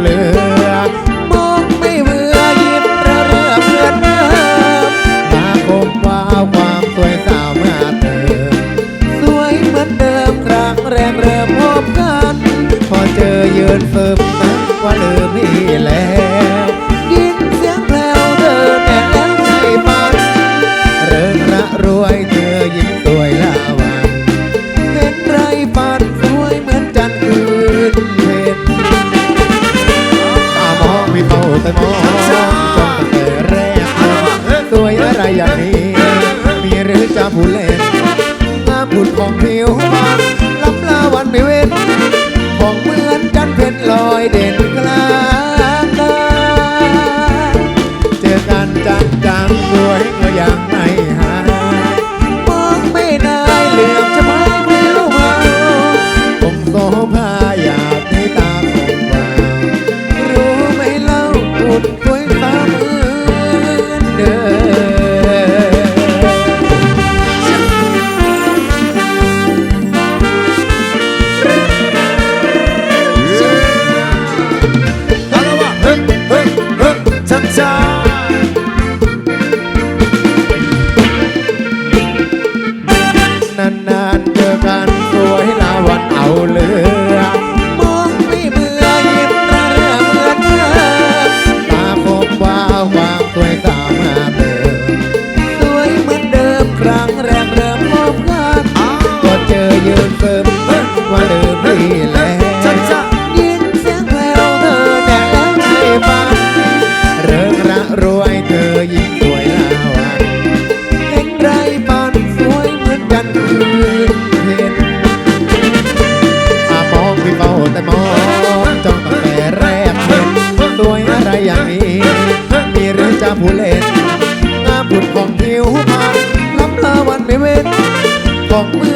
เหลือมองไม่เบื่อยิ้มระเรือเพื่อนเธอมาคมว้าความสวยสาวเมื่อเธอ สวยเหมือนเดิมครั้งแรก เอาแต่มองจ้องตั้งแต่แรกสวยอะไรอย่างนี้ มีหรือจะผู้เล่นหน้าบุญของผิวลับลาวันไม่เว้นของเหมือนจันเพชรลอยเด่น นานๆเจอกันสวยลาวันเอาเลย จะผู้เล่นหน้าผุดของผิวพรรณล้ำลาวันไม่เว้นของมือ